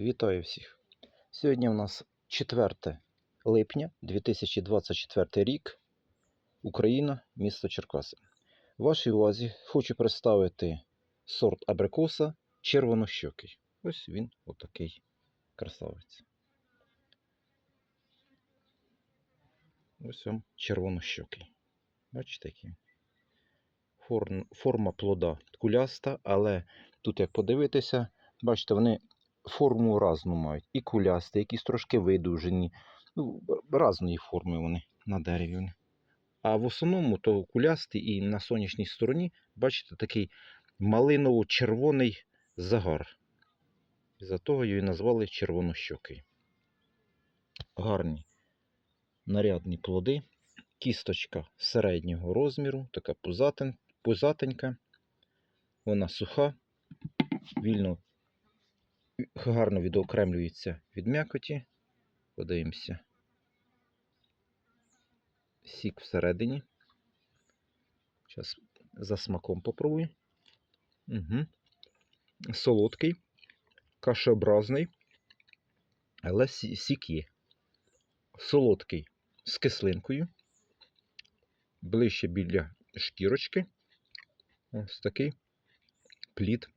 Вітаю всіх! Сьогодні у нас 4 липня 2024 рік. Україна, місто Черкаси. Вашій увазі хочу представити сорт абрикоса червонощокий. Ось він, отакий красавець. Ось вам червонощокий. Бачите, який? Форма плода куляста, але тут, як подивитися, бачите, вони форму разну мають. І кулясті, якісь трошки видужені. Ну, разної форми вони на дереві. Вони. А в основному то кулясті і на сонячній стороні, бачите, такий малиново-червоний загар. За того і назвали червонощокий. Гарні нарядні плоди. Кісточка середнього розміру, така пузатен, пузатенька. Вона суха, вільно гарно відокремлюється від м'якоті. Подивимося. Сік всередині. Зараз за смаком попробую. Угу. Солодкий, кашеобразний, але сік є. Солодкий з кислинкою. Ближче біля шкірочки. Ось такий плід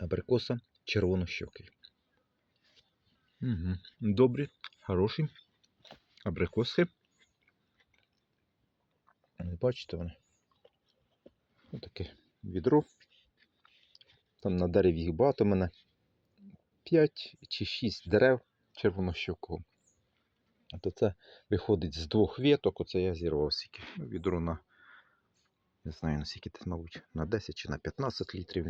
абрикоса червонощокий. Угу. Добрі, хороші абрикоси. Бачите вони? Ось таке відро. Там на дереві їх багато мене 5 чи 6 дерев червонощокого. То це виходить з двох віток, оце я зірвав. Ну, Відро на, не знаю, на скільки, мабуть, на 10 чи на 15 літрів.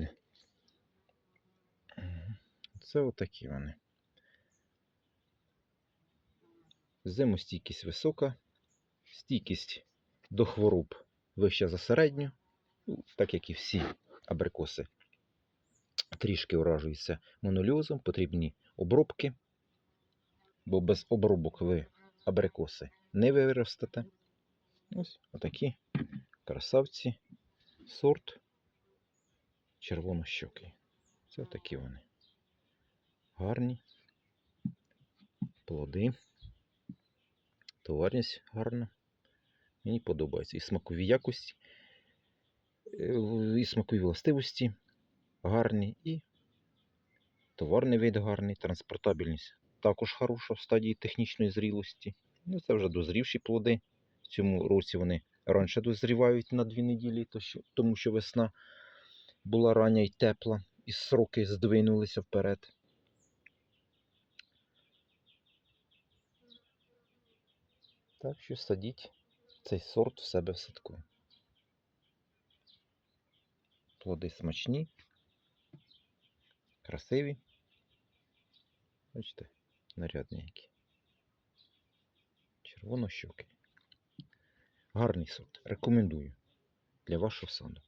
Це отакі вони. Зимостійкість висока, стійкість до хвороб вища за середню, ну, так як і всі абрикоси. Трішки уражуються моноліозом, потрібні обробки, бо без обробок ви абрикоси не виростете. Ось отакі красавці, сорт червонощокий. Це такі вони. Гарні. Плоди. Товарність гарна. Мені подобається. І смакові якості, і смакові властивості гарні, і товарний вид гарний, транспортабельність також хороша в стадії технічної зрілості. Ну, це вже дозрівші плоди. В цьому році вони раніше дозрівають на дві неділі, тому що весна була рання і тепла, і сроки здвинулися вперед. Так що садіть цей сорт в себе в садку. Плоди смачні, красиві. Бачите, нарядні які. Червонощоки. Гарний сорт. Рекомендую для вашого саду.